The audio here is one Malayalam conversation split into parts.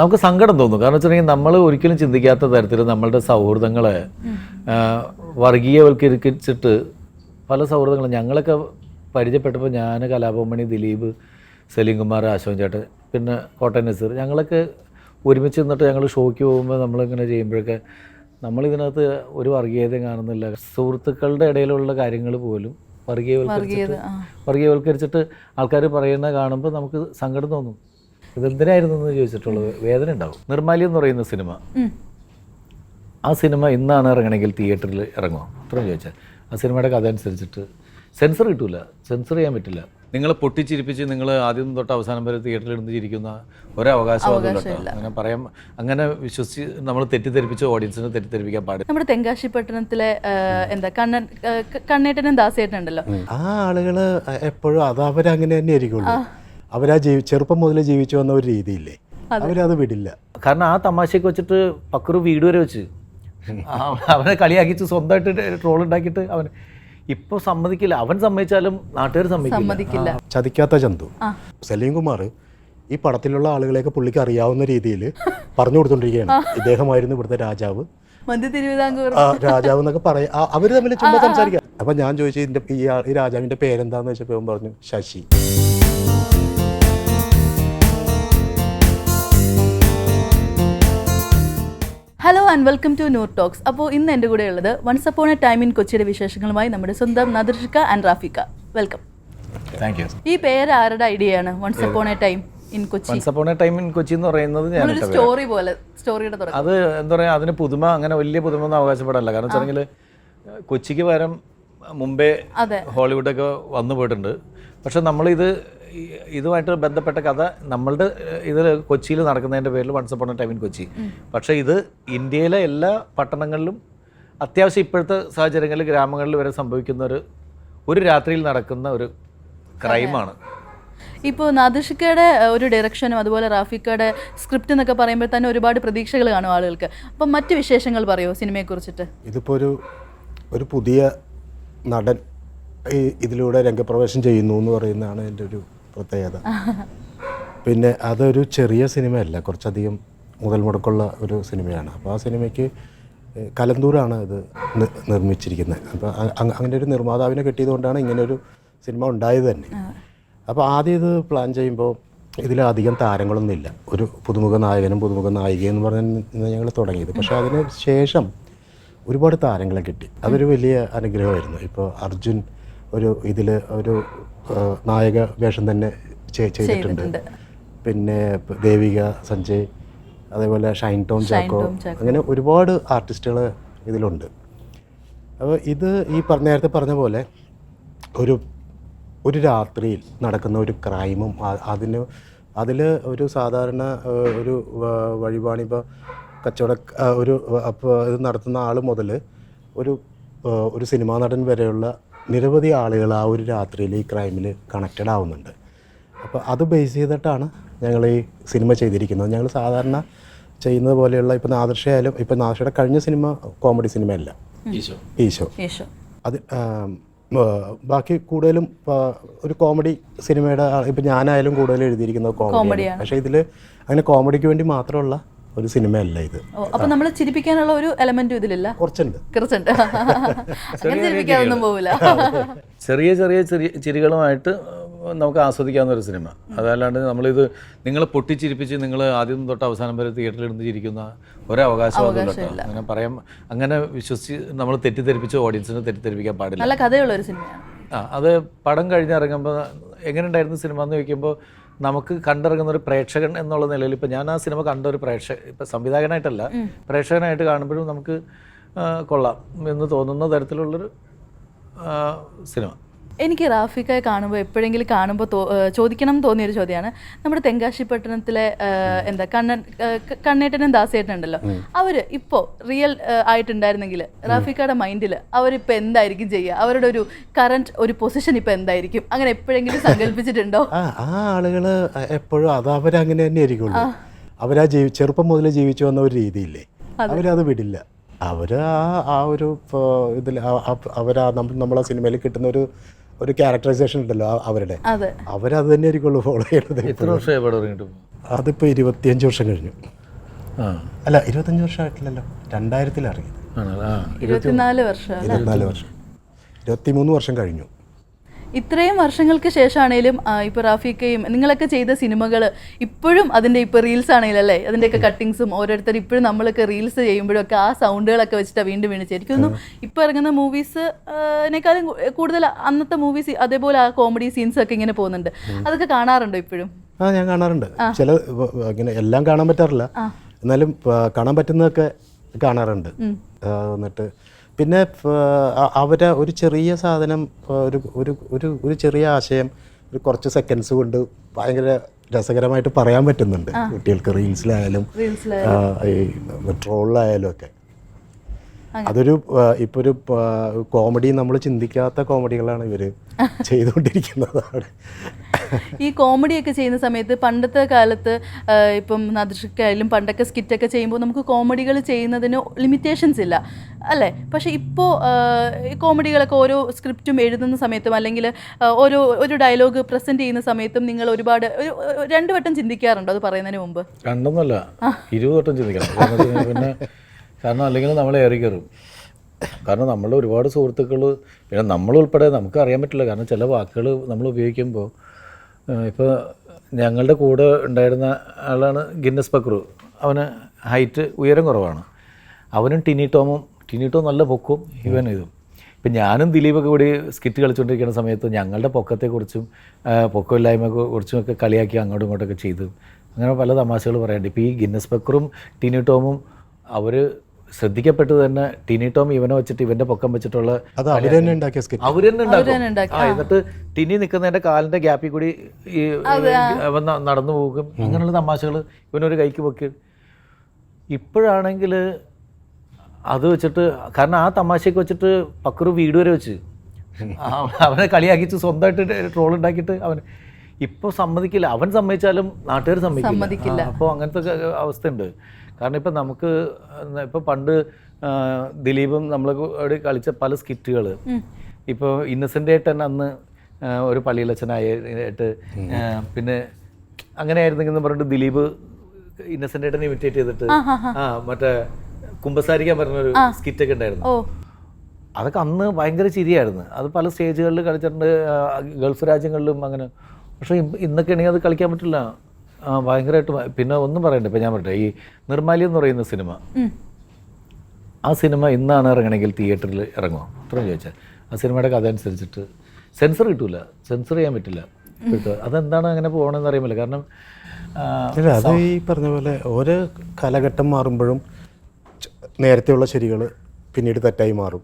നമുക്ക് സങ്കടം തോന്നും. കാരണം വെച്ചിട്ടുണ്ടെങ്കിൽ നമ്മൾ ഒരിക്കലും ചിന്തിക്കാത്ത തരത്തിൽ നമ്മളുടെ സൗഹൃദങ്ങളെ വർഗീയവൽക്കരിച്ചിട്ട് പല സൗഹൃദങ്ങളും ഞങ്ങളൊക്കെ പരിചയപ്പെട്ടപ്പോൾ ഞാൻ കലാഭവമണി ദിലീപ് സലീംകുമാർ അശോകൻ ചേട്ടൻ പിന്നെ കോട്ടയം നസീർ ഞങ്ങളൊക്കെ ഒരുമിച്ച് നിന്നിട്ട് ഞങ്ങൾ ഷോയ്ക്ക് പോകുമ്പോൾ നമ്മളിങ്ങനെ ചെയ്യുമ്പോഴൊക്കെ നമ്മളിതിനകത്ത് ഒരു വർഗീയതയും കാണുന്നില്ല. സുഹൃത്തുക്കളുടെ ഇടയിലുള്ള കാര്യങ്ങൾ പോലും വർഗീയവൽക്കരിച്ചിട്ട് വർഗീയവൽക്കരിച്ചിട്ട് ആൾക്കാർ പറയുന്ന കാണുമ്പോൾ നമുക്ക് സങ്കടം തോന്നും. ഇതെന്തിനായിരുന്നു എന്ന് ചോദിച്ചിട്ടുള്ളത് വേദന ഉണ്ടാവും. നിർമ്മാലി എന്ന് പറയുന്ന സിനിമ. ആ സിനിമ ഇന്നാണ് ഇറങ്ങണമെങ്കിൽ തിയേറ്ററിൽ ഇറങ്ങുമോ അത്രയും ചോദിച്ചാൽ. ആ സിനിമയുടെ കഥ അനുസരിച്ചിട്ട് സെൻസർ കിട്ടൂല. സെൻസർ ചെയ്യാൻ പറ്റില്ല. നിങ്ങൾ പൊട്ടിച്ചിരിപ്പിച്ച് നിങ്ങൾ ആദ്യം തൊട്ട് അവസാനം വരെ തിയേറ്ററിൽ ഇരുന്ന് ചിരിക്കുന്ന ഒരവകാശവാദം കേട്ടോ അങ്ങനെ പറയാം. അങ്ങനെ വിശ്വസിച്ച് നമ്മൾ തെറ്റിദ്ധരിപ്പിച്ച് ഓഡിയൻസിനെ തെറ്റിദ്ധരിപ്പിക്കാൻ പാടില്ല. നമ്മുടെ തെങ്കാശി പട്ടണത്തിലെ എന്താ കണ്ണൻ കണ്ണേട്ടനും ദാസേട്ടനുണ്ടല്ലോ ആ ആളുകൾ എപ്പോഴും അത് അവരങ്ങനെ തന്നെ ആയിരിക്കുള്ളൂ. അവരാ ജീവി ചെറുപ്പം മുതലേ ജീവിച്ചു വന്ന ഒരു രീതിയില്ലേ? അവരത് വിടില്ല. കാരണം ആ തമാശയൊക്കെ വെച്ചിട്ട് പക്രു വീട് വരെ വെച്ച്. അവനെ കളിയാക്കിച്ച് സ്വന്തമായിട്ട് ട്രോൾ ഉണ്ടാക്കിയിട്ട് അവൻ ഇപ്പൊ സമ്മതിക്കില്ല. അവൻ സമ്മതിച്ചാലും നാട്ടുകാർ സമ്മതിക്കില്ല. ചതിക്കാത്ത ചന്തു. സലീം കുമാർ ഈ പടത്തിലുള്ള ആളുകളെയൊക്കെ പുള്ളിക്ക് അറിയാവുന്ന രീതിയിൽ പറഞ്ഞു കൊടുത്തോണ്ടിരിക്കുകയാണ്. ഇദ്ദേഹമായിരുന്നു ഇവിടുത്തെ രാജാവ്. രാജാവ് എന്നൊക്കെ പറയാം അവർ തമ്മിൽ ചുമ്മാ സംസാരിക്കാം. അപ്പൊ ഞാൻ ചോദിച്ചു ഇതിന്റെ ഈ രാജാവിന്റെ പേരെന്താന്ന് വെച്ചപ്പോ പറഞ്ഞു Sasi. And welcome to new talks അപ്പോൾ ഇന്ന് എന്റെ കൂടെ ഉള്ളത് once upon a time in കൊച്ചിയുടെ വിശേഷങ്ങളുമായി നമ്മുടെ സ്വന്തം നദർഷിക ആൻഡ് റാഫിക വെൽക്കം താങ്ക് യു ഈ പേര് ആരുടെ idea once upon a time in Kochi. Once upon a time in Kochi എന്ന് പറയുന്നത് ഞാൻ സ്റ്റോറി പോലെ സ്റ്റോറിയുടെ തുടക്കം. അത് എന്താ പറയുക അതിന് പുതുമ അങ്ങനെ വലിയ പുതുമ ഒന്നും അവകാശപ്പെടല്ല കാരണം വെച്ചാൽ കൊച്ചിക്ക് പകരം മുമ്പേ ഹോളിവുഡൊക്കെ വന്നു പോയിട്ടുണ്ട്. പക്ഷെ നമ്മളിത് ഇതുമായിട്ട് ബന്ധപ്പെട്ട കഥ നമ്മളുടെ ഇതിൽ കൊച്ചിയിൽ നടക്കുന്നതിന്റെ പേരിൽ once upon a time in Kochi. പക്ഷേ ഇത് ഇന്ത്യയിലെ എല്ലാ പട്ടണങ്ങളിലും അത്യാവശ്യം ഇപ്പോഴത്തെ സാഹചര്യങ്ങളിൽ ഗ്രാമങ്ങളിൽ വരെ സംഭവിക്കുന്ന ഒരു ഒരു രാത്രിയിൽ നടക്കുന്ന ഒരു ക്രൈമാണ്. ഇപ്പോൾ നാദിഷിക്കയുടെ ഒരു ഡയറക്ഷനും അതുപോലെ റാഫിക്കയുടെ സ്ക്രിപ്റ്റ് എന്നൊക്കെ പറയുമ്പോൾ തന്നെ ഒരുപാട് പ്രതീക്ഷകൾ കാണും ആളുകൾക്ക്. അപ്പം മറ്റു വിശേഷങ്ങൾ പറയുമോ സിനിമയെ കുറിച്ചിട്ട്? ഇതിപ്പോൾ ഒരു ഒരു പുതിയ നടൻ ഈ ഇതിലൂടെ രംഗപ്രവേശം ചെയ്യുന്നു എന്ന് പറയുന്നതാണ് എന്റെ ഒരു പ്രത്യേകത. പിന്നെ അതൊരു ചെറിയ സിനിമയല്ല കുറച്ചധികം മുതൽ മുടക്കുള്ള ഒരു സിനിമയാണ്. അപ്പോൾ ആ സിനിമയ്ക്ക് കലന്തൂരാണ് ഇത് നിർമ്മിച്ചിരിക്കുന്നത്. അപ്പോൾ അങ്ങനെ ഒരു നിർമ്മാതാവിനെ കിട്ടിയതുകൊണ്ടാണ് ഇങ്ങനെ ഒരു സിനിമ ഉണ്ടായത് തന്നെ. അപ്പോൾ ആദ്യം ഇത് പ്ലാൻ ചെയ്യുമ്പോൾ ഇതിലധികം താരങ്ങളൊന്നും ഇല്ല ഒരു പുതുമുഖ നായകനും പുതുമുഖ നായികയും എന്ന് പറഞ്ഞ് ഞങ്ങൾ തുടങ്ങിയത്. പക്ഷേ അതിന് ശേഷം ഒരുപാട് താരങ്ങളെ കിട്ടി. അതൊരു വലിയ അനുഗ്രഹമായിരുന്നു. ഇപ്പോൾ അർജുൻ ഒരു ഇതിൽ ഒരു നായക വേഷം തന്നെ ചെയ്തിട്ടുണ്ട്. പിന്നെ ദേവിക സഞ്ജയ് അതേപോലെ ഷൈൻ ടോം ചാക്കോ അങ്ങനെ ഒരുപാട് ആർട്ടിസ്റ്റുകൾ ഇതിലുണ്ട്. അപ്പോൾ ഇത് ഈ പറഞ്ഞ നേരത്തെ പറഞ്ഞ പോലെ ഒരു ഒരു രാത്രിയിൽ നടക്കുന്ന ഒരു ക്രൈമും അതിന് അതിൽ ഒരു സാധാരണ ഒരു വഴിപാണി വഴിപാണിപ്പ കച്ചവട ഒരു അപ്പോൾ ഇത് നടത്തുന്ന ആൾ മുതൽ ഒരു ഒരു സിനിമാ നടൻ വരെയുള്ള നിരവധി ആളുകൾ ആ ഒരു രാത്രിയിൽ ഈ ക്രൈമിൽ കണക്റ്റഡ് ആവുന്നുണ്ട്. അപ്പോൾ അത് ബേസ് ചെയ്തിട്ടാണ് ഞങ്ങൾ ഈ സിനിമ ചെയ്തിരിക്കുന്നത്. ഞങ്ങൾ സാധാരണ ചെയ്യുന്നത് പോലെയുള്ള ഇപ്പോൾ നാദർഷയായാലും ഇപ്പോൾ നാദർഷയുടെ കഴിഞ്ഞ സിനിമ കോമഡി സിനിമയല്ല ഈശോ. അത് ബാക്കി കൂടുതലും ഒരു കോമഡി സിനിമയുടെ ഇപ്പം ഞാനായാലും കൂടുതൽ എഴുതിയിരിക്കുന്നത് കോമഡി കോമഡിയാണ്. പക്ഷേ ഇതിൽ അങ്ങനെ കോമഡിക്ക് വേണ്ടി മാത്രമുള്ള ഒരു സിനിമയല്ല ഇത്. ഓ അപ്പം നമ്മൾ ചിരിപ്പിക്കാനുള്ള ഒരു എലമെന്റ് ഇതിലില്ല? കുറച്ചുണ്ട്. കുറച്ചുണ്ട്. അങ്ങനെ ചിരിപ്പിക്കാനൊന്നും പോവില്ല. ചെറിയ ചെറിയ ചെറിയ ചിരികളുമായിട്ട് നമുക്ക് ആസ്വദിക്കാവുന്ന ഒരു സിനിമ. അതല്ലാണ്ട് നമ്മളിത് നിങ്ങൾ പൊട്ടിച്ചിരിപ്പിച്ച് നിങ്ങൾ ആദ്യം തൊട്ട് അവസാനം വരെ തിയേറ്ററിൽ ഇരുന്ന് ചിരിക്കുന്ന കേട്ടോ. അങ്ങനെ പറയാം അങ്ങനെ വിശ്വസിച്ച് നമ്മൾ തെറ്റിദ്ധരിപ്പിച്ച് ഓഡിയൻസിനെ തെറ്റിദ്ധരിപ്പിക്കാൻ പാടില്ല. നല്ല കഥയുള്ള ഒരു സിനിമയാണ്. ആ അത് പടം കഴിഞ്ഞിറങ്ങുമ്പോൾ എങ്ങനെ ഉണ്ടായിരുന്നു സിനിമ എന്ന് ചോദിക്കുമ്പോൾ നമുക്ക് കണ്ടിറങ്ങുന്ന ഒരു പ്രേക്ഷകൻ എന്നുള്ള നിലയിൽ ഇപ്പം ഞാൻ ആ സിനിമ കണ്ട ഒരു പ്രേക്ഷക ഇപ്പം സംവിധായകനായിട്ടല്ല പ്രേക്ഷകനായിട്ട് കാണുമ്പോഴും നമുക്ക് കൊള്ളാം എന്ന് തോന്നുന്ന തരത്തിലുള്ളൊരു സിനിമ. എനിക്ക് റാഫിക്കായി കാണുമ്പോൾ എപ്പോഴെങ്കിലും കാണുമ്പോൾ ചോദിക്കണം എന്ന് തോന്നിയൊരു ചോദ്യമാണ്. നമ്മുടെ തെങ്കാശി പട്ടണത്തിലെ എന്താ കണ്ണൻ കണ്ണേട്ടനും ദാസേട്ടനും ഉണ്ടല്ലോ ദാസേട്ടനുണ്ടല്ലോ അവർ ഇപ്പോൾ റിയൽ ആയിട്ടുണ്ടായിരുന്നെങ്കിൽ റാഫിക്കയുടെ മൈൻഡിൽ അവരിപ്പോൾ എന്തായിരിക്കും ചെയ്യുക അവരുടെ ഒരു കറണ്ട് ഒരു പൊസിഷൻ ഇപ്പോൾ എന്തായിരിക്കും? അങ്ങനെ എപ്പോഴെങ്കിലും സങ്കല്പിച്ചിട്ടുണ്ടോ? ആ ആളുകൾ എപ്പോഴും അത് അവരങ്ങനെ തന്നെ ആയിരിക്കുള്ളൂ. അവരാ ജീവി ചെറുപ്പം മുതൽ ജീവിച്ചു വന്ന ഒരു രീതിയില്ലേ? അവരത് വിടില്ല. അവർ ആ ആ ഒരു ഇതിൽ അവരാ നമ്മൾ നമ്മളെ സിനിമയിൽ കിട്ടുന്ന ഒരു ഒരു ക്യാരക്ടറൈസേഷൻ ഉണ്ടല്ലോ അവരുടെ. അതെ. അവരത് തന്നെ ആയിരിക്കുള്ളൂ ഫോളോ ചെയ്യുന്നത് എത്ര വർഷമായി അതിപ്പോൾ ഇരുപത്തിയഞ്ച് വർഷം കഴിഞ്ഞു. ആ. അല്ല ഇരുപത്തഞ്ച് വർഷമായിട്ടില്ലല്ലോ. ഇരുപത്തിനാല് വർഷം ഇരുപത്തിനാല് വർഷം. ഇരുപത്തിമൂന്ന് വർഷം കഴിഞ്ഞു. ഇത്രയും വർഷങ്ങൾക്ക് ശേഷമാണേലും ഇപ്പൊ റാഫിക്കയും നിങ്ങളൊക്കെ ചെയ്ത സിനിമകൾ ഇപ്പോഴും അതിന്റെ ഇപ്പൊ റീൽസ് ആണെങ്കിലും അല്ലേ? അതിന്റെയൊക്കെ കട്ടിങ്സും ഓരോരുത്തർ ഇപ്പോഴും നമ്മളൊക്കെ റീൽസ് ചെയ്യുമ്പോഴൊക്കെ ആ സൗണ്ടുകളൊക്കെ വെച്ചിട്ട് വീണ്ടും വീണ്ടും ചേരിക്കുന്നു തോന്നുന്നു ഇപ്പൊ ഇറങ്ങുന്ന മൂവീസ് നെക്കാളും കൂടുതൽ അന്നത്തെ മൂവീസ് അതേപോലെ ആ കോമഡി സീൻസ് ഒക്കെ ഇങ്ങനെ പോകുന്നുണ്ട്. അതൊക്കെ കാണാറുണ്ടോ ഇപ്പോഴും? ആ ഞാൻ കാണാറുണ്ട്. ചില ഇങ്ങനെ എല്ലാം കാണാൻ പറ്റാറില്ല. എന്നാലും കാണാൻ പറ്റുന്നതൊക്കെ കാണാറുണ്ട്. എന്നിട്ട് പിന്നെ അവരെ ഒരു ചെറിയ സാധനം ഒരു ഒരു ഒരു ഒരു ചെറിയ ആശയം ഒരു കുറച്ച് സെക്കൻഡ്സ് കൊണ്ട് ഭയങ്കര രസകരമായിട്ട് പറയാൻ പറ്റുന്നുണ്ട്. കുട്ടികൾക്ക് റീൽസിലായാലും ഈ ട്രോളിലായാലും ഒക്കെ. അതൊരു ഇപ്പൊ ഒരു കോമഡി നമ്മൾ ചിന്തിക്കാത്ത കോമഡികളാണ് ഇവർ ചെയ്തുകൊണ്ടിരിക്കുന്നത് ഈ കോമഡിയൊക്കെ ചെയ്യുന്ന സമയത്ത് പണ്ടത്തെ കാലത്ത് ഇപ്പം നദൃഷക്കായാലും പണ്ടൊക്കെ സ്കിറ്റൊക്കെ ചെയ്യുമ്പോൾ നമുക്ക് കോമഡികൾ ചെയ്യുന്നതിന് ലിമിറ്റേഷൻസ് ഇല്ല അല്ലേ? പക്ഷേ ഇപ്പോൾ ഈ കോമഡികളൊക്കെ ഓരോ സ്ക്രിപ്റ്റും എഴുതുന്ന സമയത്തും അല്ലെങ്കിൽ ഓരോ ഒരു ഡയലോഗ് പ്രസന്റ് ചെയ്യുന്ന സമയത്തും നിങ്ങൾ ഒരുപാട് ഒരു രണ്ടു വട്ടം ചിന്തിക്കാറുണ്ടോ അത് പറയുന്നതിന് മുമ്പ്? രണ്ടൊന്നല്ല ഇരുപത് വട്ടം ചിന്തിക്കണം. കാരണം പിന്നെ കാരണം അല്ലെങ്കിൽ നമ്മൾ ഏറി കയറും കാരണം നമ്മൾ ഒരുപാട് സുഹൃത്തുക്കൾ പിന്നെ നമ്മളുൾപ്പെടെ നമുക്ക് അറിയാൻ പറ്റില്ല. കാരണം ചില വാക്കുകൾ നമ്മൾ ഉപയോഗിക്കുമ്പോൾ ഇപ്പോൾ ഞങ്ങളുടെ കൂടെ ഉണ്ടായിരുന്ന ആളാണ് ഗിന്നസ് പക്രു അവന് ഹൈറ്റ് ഉയരം കുറവാണ്. അവനും ടിനി ടോമും ടിനി ടോം നല്ല പൊക്കും ഇവൻ ഇതും. ഇപ്പം ഞാനും ദിലീപൊക്കെ കൂടി സ്കിറ്റ് കളിച്ചുകൊണ്ടിരിക്കുന്ന സമയത്ത് ഞങ്ങളുടെ പൊക്കത്തെക്കുറിച്ചും പൊക്കമില്ലായ്മ കുറിച്ചും ഒക്കെ കളിയാക്കി അങ്ങോട്ടും ഇങ്ങോട്ടൊക്കെ ചെയ്തു അങ്ങനെ പല തമാശകൾ പറയാനുണ്ട് ഇപ്പോൾ ഈ ഗിന്നസ് ബക്രും ടിനി ടോമും അവർ ശ്രദ്ധിക്കപ്പെട്ടത് തന്നെ ടിനി ടോം ഇവനെ വെച്ചിട്ട് ഇവന്റെ പൊക്കം വെച്ചിട്ടുള്ള അത് അവർ തന്നെ ഉണ്ടാക്കിയ സ്കിറ്റ് ഉണ്ടാക്കും. എന്നിട്ട് ടിനി നിൽക്കുന്നതിന്റെ കാലിന്റെ ഗ്യാപ്പിൽ കൂടി ഈ അവൻ നടന്നു പോകും. അങ്ങനെയുള്ള തമാശകൾ ഇവനൊരു കൈക്ക് പൊക്കി. ഇപ്പോഴാണെങ്കിൽ അത് വെച്ചിട്ട് കാരണം ആ തമാശയൊക്കെ വെച്ചിട്ട് പക്കറു വീട് വരെ വെച്ച്. അവനെ കളിയാക്കിച്ച് സ്വന്തമായിട്ട് ട്രോൾ ഉണ്ടാക്കിയിട്ട് അവൻ ഇപ്പോൾ സമ്മതിക്കില്ല. അവൻ സമ്മതിച്ചാലും നാട്ടുകാർ സമ്മതിക്കില്ല. അപ്പോൾ അങ്ങനത്തെ അവസ്ഥ അവസ്ഥയുണ്ട്. കാരണം ഇപ്പം നമുക്ക് ഇപ്പം പണ്ട് ദിലീപും നമ്മൾ കളിച്ച പല സ്കിറ്റുകൾ ഇപ്പോൾ ഇന്നസെന്റ് ആയിട്ട് തന്നെ അന്ന് ഒരു പള്ളിയിലച്ഛനായിട്ട് പിന്നെ അങ്ങനെ ആയിരുന്നെങ്കിൽ എന്ന് പറഞ്ഞിട്ട് ദിലീപ് ഇന്നസെന്റ് ആയിട്ടനെ ഇമിറ്റേറ്റ് ചെയ്തിട്ട് ആ മറ്റേ കുമ്പസാരിക്കാൻ പറഞ്ഞൊരു സ്കിറ്റൊക്കെ ഉണ്ടായിരുന്നു. അതൊക്കെ അന്ന് ഭയങ്കര ചിരിയായിരുന്നു. അത് പല സ്റ്റേജുകളിൽ കളിച്ചിട്ടുണ്ട് ഗൾഫ് രാജ്യങ്ങളിലും അങ്ങനെ. പക്ഷേ ഇന്നൊക്കെ ആണെങ്കിൽ അത് കളിക്കാൻ പറ്റില്ല. ഭയങ്കരമായിട്ട് പിന്നെ ഒന്നും പറയണ്ട. ഇപ്പം ഞാൻ പറയട്ടെ ഈ നിർമ്മാലി എന്ന് പറയുന്ന സിനിമ. ആ സിനിമ ഇന്നാണ് ഇറങ്ങണമെങ്കിൽ തിയേറ്ററിൽ ഇറങ്ങുമോ അത്രയും ചോദിച്ചാൽ ആ സിനിമയുടെ കഥ അനുസരിച്ചിട്ട് സെൻസർ കിട്ടൂല. സെൻസർ ചെയ്യാൻ പറ്റില്ല. അതെന്താണ് അങ്ങനെ പോകണമെന്ന് അറിയാൻ കാരണം ഇല്ല അത് ഈ പറഞ്ഞ പോലെ ഓരോ കാലഘട്ടം മാറുമ്പോഴും നേരത്തെ നേരത്തെയുള്ള ശരികൾ പിന്നീട് തെറ്റായി മാറും.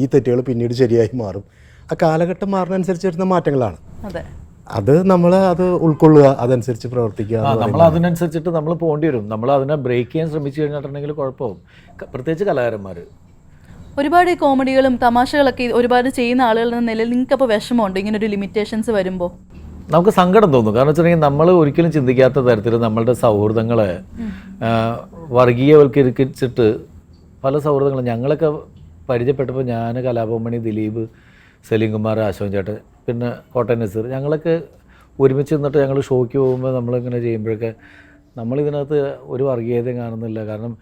ഈ തെറ്റുകൾ പിന്നീട് ശരിയായി മാറും. ആ കാലഘട്ടം മാറുന്നതനുസരിച്ച് വരുന്ന മാറ്റങ്ങളാണ്. അതെ. അത് നമ്മൾ അത് ഉൾക്കൊള്ളുക അതനുസരിച്ച് പ്രവർത്തിക്കുക നമ്മൾ അതിനനുസരിച്ചിട്ട് നമ്മൾ പോകേണ്ടി വരും. നമ്മൾ അതിനെ ബ്രേക്ക് ചെയ്യാൻ ശ്രമിച്ചു കഴിഞ്ഞിട്ടുണ്ടെങ്കിൽ കുഴപ്പമാവും പ്രത്യേകിച്ച് കലാകാരന്മാർ ഒരുപാട് കോമഡികളും തമാശകളൊക്കെ ഒരുപാട് ചെയ്യുന്ന ആളുകൾ എന്ന നിലയിൽ നിങ്ങൾക്ക് അപ്പോൾ വിഷമമുണ്ട്? ഇങ്ങനെ ഒരു ലിമിറ്റേഷൻസ് വരുമ്പോൾ നമുക്ക് സങ്കടം തോന്നും. കാരണം വെച്ചിട്ടുണ്ടെങ്കിൽ നമ്മൾ ഒരിക്കലും ചിന്തിക്കാത്ത തരത്തിൽ നമ്മളുടെ സൗഹൃദങ്ങളെ വർഗീയവൽക്കരിച്ചിട്ട് പല സൗഹൃദങ്ങളും ഞങ്ങളൊക്കെ പരിചയപ്പെട്ടപ്പോൾ ഞാൻ കലാഭവമണി ദിലീപ് സലീംകുമാർ അശോകൻ ചേട്ടൻ പിന്നെ കോട്ടയം നസീർ ഞങ്ങളൊക്കെ ഒരുമിച്ച് നിന്നിട്ട് ഞങ്ങൾ ഷോയ്ക്ക് പോകുമ്പോൾ നമ്മളിങ്ങനെ ചെയ്യുമ്പോഴൊക്കെ നമ്മളിതിനകത്ത് ഒരു വർഗീയതയും കാണുന്നില്ല. കാരണം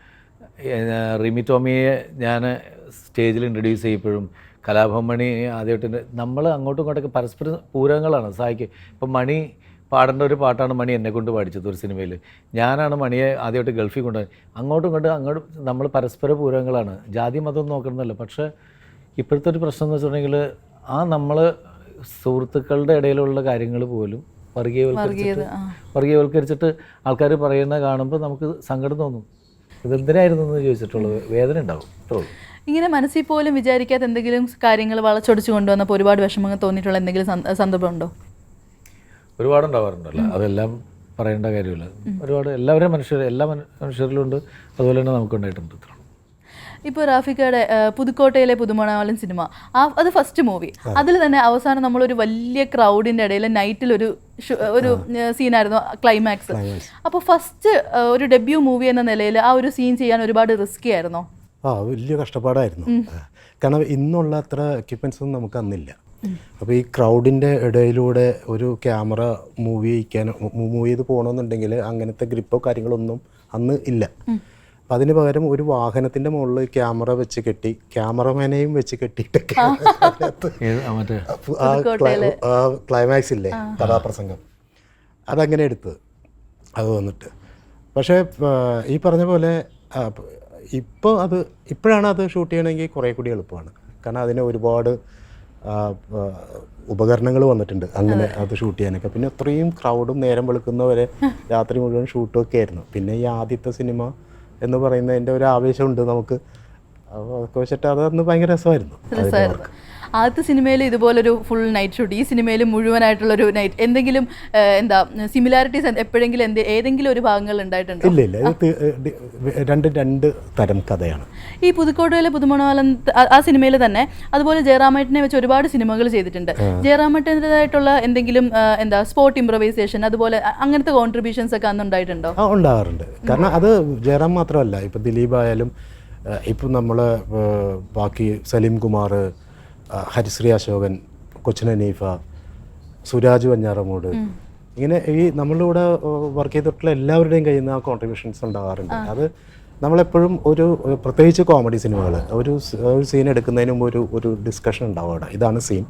റിമി ടോമിയെ ഞാൻ സ്റ്റേജിൽ ഇൻട്രൊഡ്യൂസ് ചെയ്യപ്പോഴും കലാഭവൻ മണി ആദ്യമായിട്ട് നമ്മൾ അങ്ങോട്ടും ഇങ്ങോട്ടൊക്കെ പരസ്പര പൂരകങ്ങളാണ് സായിക്ക് ഇപ്പം മണി പാടേണ്ട ഒരു പാട്ടാണ് മണി എന്നെ കൊണ്ട് പാടിച്ചത് ഒരു സിനിമയിൽ. ഞാനാണ് മണിയെ ആദ്യമായിട്ട് ഗൾഫിൽ കൊണ്ടുപോയി. അങ്ങോട്ടും ഇങ്ങോട്ടും അങ്ങോട്ട് നമ്മൾ പരസ്പര പൂരകങ്ങളാണ് ജാതി മതം നോക്കണമെന്നല്ല പക്ഷേ ഇപ്പോഴത്തെ ഒരു പ്രശ്നം എന്ന് വെച്ചിട്ടുണ്ടെങ്കിൽ ആ നമ്മൾ സുഹൃത്തുക്കളുടെ ഇടയിലുള്ള കാര്യങ്ങൾ പോലും വർഗീയവൽക്കരിച്ചിട്ട് വർഗീയവൽക്കരിച്ചിട്ട് ആൾക്കാർ പറയുന്ന കാണുമ്പോൾ നമുക്ക് സങ്കടം തോന്നും. ഇതെന്തിനായിരുന്നു എന്ന് ചോദിച്ചിട്ടുള്ളത്? വേദന ഉണ്ടാവും. അത്രേ ഇങ്ങനെ മനസ്സിൽ പോലും വിചാരിക്കാത്ത എന്തെങ്കിലും കാര്യങ്ങൾ വളച്ചൊടിച്ച് കൊണ്ടുവന്നപ്പോൾ ഒരുപാട് വിഷമങ്ങൾ തോന്നിയിട്ടുള്ള എന്തെങ്കിലും സന്ദർഭം ഉണ്ടോ ഒരുപാട് ഉണ്ടാവാറുണ്ടല്ലോ. അതെല്ലാം പറയേണ്ട കാര്യമില്ല. ഒരുപാട് എല്ലാവരും മനുഷ്യർ എല്ലാ മനു- മനുഷ്യരിലും ഉണ്ട്. അതുപോലെ തന്നെ നമുക്ക് ഉണ്ടായിട്ടുണ്ട് ഇത്രേ ഉള്ളൂ. ഇപ്പോൾ റാഫിക്കയുടെ പുതുക്കോട്ടയിലെ പുതുമണാവലൻ സിനിമ. ആ അത് ഫസ്റ്റ് മൂവി അതിൽ തന്നെ അവസാനം നമ്മളൊരു വലിയ ക്രൗഡിന്റെ ഇടയിൽ നൈറ്റിൽ ഒരു ഒരു സീനായിരുന്നു ക്ലൈമാക്സ് അപ്പോൾ ഫസ്റ്റ് ഒരു ഡെബ്യൂ മൂവി എന്ന നിലയിൽ ആ ഒരു സീൻ ചെയ്യാൻ ഒരുപാട് റിസ്കി ആയിരുന്നോ? ആ വലിയ കഷ്ടപ്പാടായിരുന്നു. കാരണം ഇന്നുള്ള അത്ര എക്യുപ്മെൻസ് ഒന്നും നമുക്ക് അന്നില്ല. അപ്പോൾ ഈ ക്രൗഡിന്റെ ഇടയിലൂടെ ഒരു ക്യാമറ മൂവ് ചെയ്യിക്കാൻ മൂവ് ചെയ്ത് പോകണമെന്നുണ്ടെങ്കിൽ അങ്ങനത്തെ ഗ്രിപ്പോ കാര്യങ്ങളൊന്നും അന്ന് ഇല്ല. അതിന് പകരം ഒരു വാഹനത്തിന്റെ മുകളിൽ ക്യാമറ വെച്ച് കെട്ടി ക്യാമറമാനെയും വെച്ച് കെട്ടിയിട്ടൊക്കെ ആ. ക്ലൈമാക്സ് ഇല്ലേ കഥാപ്രസംഗം. അതങ്ങനെ എടുത്ത് അത് വന്നിട്ട്. പക്ഷേ ഈ പറഞ്ഞ പോലെ ഇപ്പോൾ അത് ഇപ്പോഴാണ് അത് ഷൂട്ട് ചെയ്യണമെങ്കിൽ കുറേ കൂടി എളുപ്പമാണ്. കാരണം അതിന് ഒരുപാട് ഉപകരണങ്ങൾ വന്നിട്ടുണ്ട് അങ്ങനെ അത് ഷൂട്ട് ചെയ്യാനൊക്കെ. പിന്നെ അത്രയും ക്രൗഡും നേരം വെളുക്കുന്നവരെ രാത്രി മുഴുവൻ ഷൂട്ടും ഒക്കെ ആയിരുന്നു. പിന്നെ ഈ ആദ്യത്തെ സിനിമ എന്ന് പറയുന്നതിന്റെ ഒരു ആവേശമുണ്ട് നമുക്ക്. അപ്പോൾ അതൊക്കെ വെച്ചിട്ട് അത് അന്ന് ഭയങ്കര രസമായിരുന്നു. രസമായിരുന്നു. ആദ്യത്തെ സിനിമയിൽ ഇതുപോലൊരു ഫുൾ നൈറ്റ് ഷൂട്ട് ഈ സിനിമയിൽ മുഴുവനായിട്ടുള്ളൊരു നൈറ്റ് എന്തെങ്കിലും എന്താ സിമിലാരിറ്റീസ് എപ്പോഴെങ്കിലും എന്ത് ഏതെങ്കിലും ഒരു ഭാഗങ്ങൾ ഉണ്ടായിട്ടുണ്ടോ? ഇല്ല ഇല്ല. രണ്ട് രണ്ട് തരം കഥയാണ്. ഈ പുതുക്കോട്ടയിലെ പുതുമണവാലൻ ആ- സിനിമയിൽ തന്നെ അതുപോലെ ജയറാമേട്ടനെ വെച്ച് ഒരുപാട് സിനിമകൾ ചെയ്തിട്ടുണ്ട്. ജയറാമേട്ടന്റെതായിട്ടുള്ള എന്തെങ്കിലും എന്താ സ്പോർട്ട് ഇംപ്രവൈസേഷൻ അതുപോലെ അങ്ങനത്തെ കോൺട്രിബ്യൂഷൻസ് ഒക്കെ അന്ന് ഉണ്ടായിട്ടുണ്ടോ? ഉണ്ടാകാറുണ്ട്. കാരണം അത് ജയറാം മാത്രമല്ല. ഇപ്പം ദിലീപ് ആയാലും ഇപ്പം നമ്മൾ ബാക്കി സലീം കുമാർ ഹരിശ്രീ അശോകൻ കൊച്ചിൻ ഹനീഫ സുരാജ് വഞ്ഞാറമൂട് ഇങ്ങനെ ഈ നമ്മളിവിടെ വർക്ക് ചെയ്തിട്ടുള്ള എല്ലാവരുടെയും കയ്യിൽ നിന്ന് ആ കോൺട്രിബ്യൂഷൻസ് ഉണ്ടാകാറുണ്ട്. അത് നമ്മളെപ്പോഴും ഒരു പ്രത്യേകിച്ച് കോമഡി സിനിമകൾ ഒരു ഒരു സീൻ എടുക്കുന്നതിന് മുമ്പ് ഒരു ഒരു ഡിസ്കഷൻ ഉണ്ടാവും അവിടെ ഇതാണ് സീൻ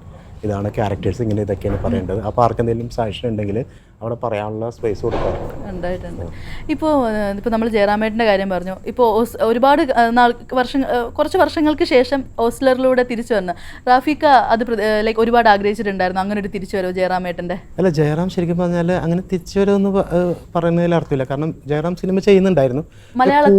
ഇതാണ് ക്യാരക്ടേഴ്സ് ഇങ്ങനെ ഇതൊക്കെയാണ് പറയേണ്ടത്. അപ്പോൾ ആർക്കെന്തെങ്കിലും സാക്ഷൻ ഉണ്ടെങ്കിൽ അവിടെ പറയാനുള്ള സ്പേസ് കൊടുക്കാറുണ്ട് ഉണ്ടായിട്ടുണ്ട്. ഇപ്പോൾ ഇപ്പോൾ നമ്മൾ ജയറാമേട്ടന്റെ കാര്യം പറഞ്ഞു. ഇപ്പോൾ ഒരുപാട് നാൾ വർഷം കുറച്ച് വർഷങ്ങൾക്ക് ശേഷം ഓസ്ലറിലൂടെ തിരിച്ചു വന്ന്. റാഫിക്ക അത് ലൈക്ക് ഒരുപാട് ആഗ്രഹിച്ചിട്ടുണ്ടായിരുന്നു അങ്ങനെ ഒരു തിരിച്ചു വരവ് ജയറാമേട്ടന്റെ അല്ല ജയറാം ശരിക്കും പറഞ്ഞാൽ അങ്ങനെ തിരിച്ചു വരുമെന്ന് പ- പറയുന്നതിൽ അർത്ഥമില്ല. കാരണം ജയറാം സിനിമ ചെയ്യുന്നുണ്ടായിരുന്നു.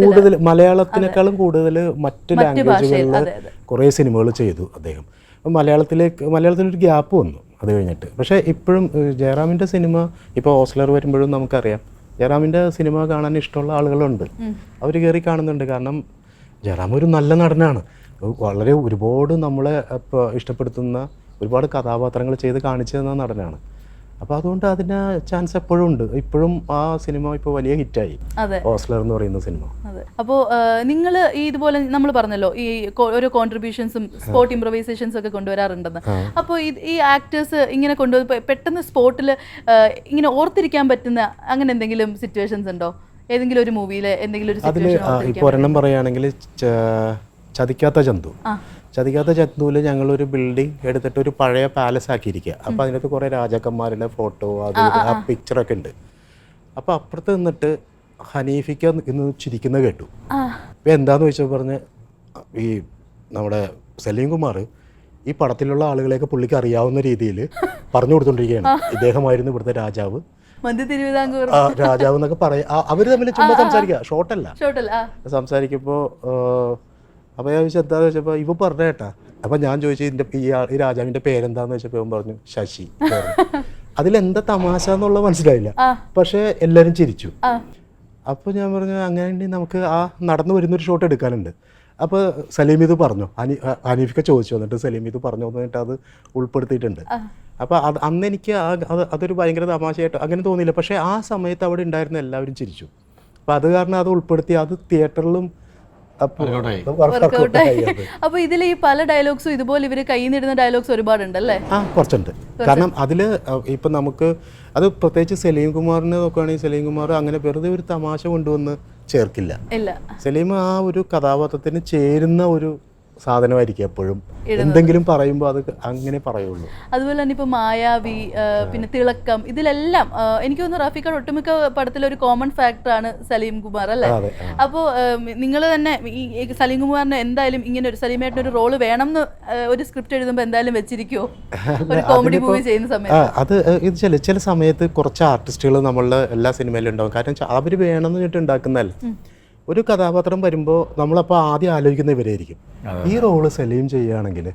കൂടുതൽ മലയാളത്തിനേക്കാളും കൂടുതൽ മറ്റു ലാംഗ്വേജുകളിൽ. കുറേ സിനിമകൾ ചെയ്തു അദ്ദേഹം. അപ്പം മലയാളത്തിലേക്ക് മലയാളത്തിനൊരു ഗ്യാപ്പ് വന്നു. അത് കഴിഞ്ഞിട്ട്. പക്ഷേ ഇപ്പോഴും ജയറാമിന്റെ സിനിമ ഇപ്പോൾ ഓസ്ലർ വരുമ്പോഴും നമുക്കറിയാം. ജയറാമിന്റെ സിനിമ കാണാൻ ഇഷ്ടമുള്ള ആളുകളുണ്ട്. അവർ കയറി കാണുന്നുണ്ട്. കാരണം ജയറാം ഒരു നല്ല നടനാണ്. വളരെ ഒരുപാട് നമ്മളെ ഇപ്പോൾ ഇഷ്ടപ്പെടുത്തുന്ന ഒരുപാട് കഥാപാത്രങ്ങൾ ചെയ്ത് കാണിച്ചു തന്ന നടനാണ്. അപ്പോൾ അതുകൊണ്ട് അതിന് ചാൻസ് എപ്പോഴും ഉണ്ട്. ഇപ്പോഴും ആ സിനിമ ഇപ്പോൾ വലിയ ഹിറ്റായി അതെ. ഓസ്ലർ എന്ന് പറയുന്ന സിനിമ അപ്പോൾ നിങ്ങൾ ഈ ഇതുപോലെ നമ്മൾ പറഞ്ഞല്ലോ ഈ ഓരോ കോൺട്രിബ്യൂഷൻസും സ്പോർട്ട് ഇംപ്രവൈസേഷൻസ് ഒക്കെ കൊണ്ടുവരാറുണ്ടെന്ന്. അപ്പോൾ ഈ ആക്ടേഴ്സ് ഇങ്ങനെ കൊണ്ടുവന്ന് പെട്ടെന്ന് സ്പോട്ടിൽ ഇങ്ങനെ ഓർത്തിരിക്കാൻ പറ്റുന്ന അങ്ങനെ എന്തെങ്കിലും സിറ്റുവേഷൻസ് ഉണ്ടോ? ഏതെങ്കിലും ഒരു മൂവിയിൽ എന്തെങ്കിലും ഒരു അതിൽ ഇപ്പോൾ ഒരെണ്ണം പറയുകയാണെങ്കിൽ ചതിക്കാത്ത ജന്തു. ചതിക്കാത്ത ചന്തുവിൽ ഞങ്ങളൊരു ബിൽഡിംഗ് എടുത്തിട്ട് ഒരു പഴയ പാലസ് ആക്കിയിരിക്കുക അപ്പോൾ അതിനകത്ത് കുറേ രാജാക്കന്മാരുടെ ഫോട്ടോ അത് ആ പിക്ചറൊക്കെ ഉണ്ട്. അപ്പോൾ അപ്പുറത്ത് നിന്നിട്ട് ഹനീഫിക്ക ഇന്ന് ചിരിക്കുന്ന കേട്ടു. അപ്പോൾ എന്താന്ന് ചോദിച്ചാൽ പറഞ്ഞ് ഈ നമ്മുടെ സലീം കുമാർ ഈ പടത്തിലുള്ള ആളുകളെയൊക്കെ പുള്ളിക്ക് അറിയാവുന്ന രീതിയിൽ പറഞ്ഞു കൊടുത്തോണ്ടിരിക്കുകയാണ് ഇദ്ദേഹമായിരുന്നു ഇവിടുത്തെ രാജാവ്. രാജാവ് എന്നൊക്കെ പറയാം. അവർ തമ്മിൽ ചുമ്മാ സംസാരിക്കുക ആ സംസാരിക്കുമ്പോൾ അപ്പോൾ ഞാൻ ചോദിച്ചാൽ എന്താന്ന് വെച്ചപ്പോൾ ഇവ പറഞ്ഞ കേട്ടാ. അപ്പം ഞാൻ ചോദിച്ചു ഇതിന്റെ ഈ രാജാവിന്റെ പേരെന്താന്ന് വെച്ചപ്പോൾ ഇവൻ പറഞ്ഞു ശശി അതിലെന്താ തമാശ എന്നുള്ളത് മനസ്സിലായില്ല. പക്ഷേ എല്ലാവരും ചിരിച്ചു. അപ്പോൾ ഞാൻ പറഞ്ഞു അങ്ങനെ നമുക്ക് ആ നടന്നു വരുന്നൊരു ഷോട്ട് എടുക്കാനുണ്ട്. അപ്പോൾ സലീം ഇത് പറഞ്ഞു അനി അനീഫിക്ക ചോദിച്ചു വന്നിട്ട് സലീം ഇത് പറഞ്ഞു വന്നിട്ട് അത് ഉൾപ്പെടുത്തിയിട്ടുണ്ട്. അപ്പോൾ അത് അന്ന് എനിക്ക് ആ അത് അതൊരു ഭയങ്കര തമാശയായിട്ട് അങ്ങനെ തോന്നിയില്ല. പക്ഷേ ആ സമയത്ത് അവിടെ ഉണ്ടായിരുന്ന എല്ലാവരും ചിരിച്ചു. അപ്പോൾ അത് കാരണം അത് ഉൾപ്പെടുത്തി അത് തിയേറ്ററിലും അപ്പൊ ഇതിൽ ഈ പല ഡയലോഗ്സും ഇതുപോലെ ഇവർ കയ്യിൽ നിന്നിടുന്ന ഡയലോഗ്സ് ഒരുപാടുണ്ടല്ലേ? ആ കുറച്ചുണ്ട്. കാരണം അതിൽ ഇപ്പൊ നമുക്ക് അത് പ്രത്യേകിച്ച് സലീം കുമാറിനെ നോക്കുകയാണെങ്കിൽ സലീം കുമാർ അങ്ങനെ വെറുതെ ഒരു തമാശ കൊണ്ടുവന്ന് ചേർക്കില്ല. ഇല്ല. സലീം ആ ഒരു കഥാപാത്രത്തിന് ചേരുന്ന ഒരു സാധനമായിരിക്കും എപ്പോഴും. എന്തെങ്കിലും പറയുമ്പോൾ അത് അങ്ങനെ പറയുള്ളൂ. അതുപോലെ തന്നെ ഇപ്പൊ മായാവി പിന്നെ തിളക്കം ഇതിലെല്ലാം എനിക്ക് തോന്നുന്നു റാഫിക്കാട് ഒട്ടുമിക്ക പടത്തിലെ ഒരു കോമൺ ഫാക്ടറാണ് സലീം കുമാർ അല്ലേ? അപ്പോ അപ്പോൾ നിങ്ങൾ തന്നെ ഈ സലീം കുമാറിന് എന്തായാലും ഇങ്ങനെ ഒരു സലീമായിട്ട് ഒരു റോൾ വേണം എന്ന് ഒരു സ്ക്രിപ്റ്റ് എഴുതുമ്പോൾ എന്തായാലും വെച്ചിരിക്കുവോ? ഒരു കോമഡി മൂവി ചെയ്യുന്ന സമയത്ത്. അത് ഇത് ചില ചില സമയത്ത് കുറച്ച് ആർട്ടിസ്റ്റുകൾ നമ്മളുടെ എല്ലാ സിനിമയിലും ഉണ്ടാവും. കാരണം അവർ വേണമെന്ന് വെച്ചിട്ട് ഉണ്ടാക്കുന്നതല്ല. ഒരു കഥാപാത്രം വരുമ്പോൾ നമ്മളപ്പോൾ ആദ്യം ആലോചിക്കുന്ന ഇവരായിരിക്കും. ഈ റോൾ സലീം ചെയ്യുകയാണെങ്കിൽ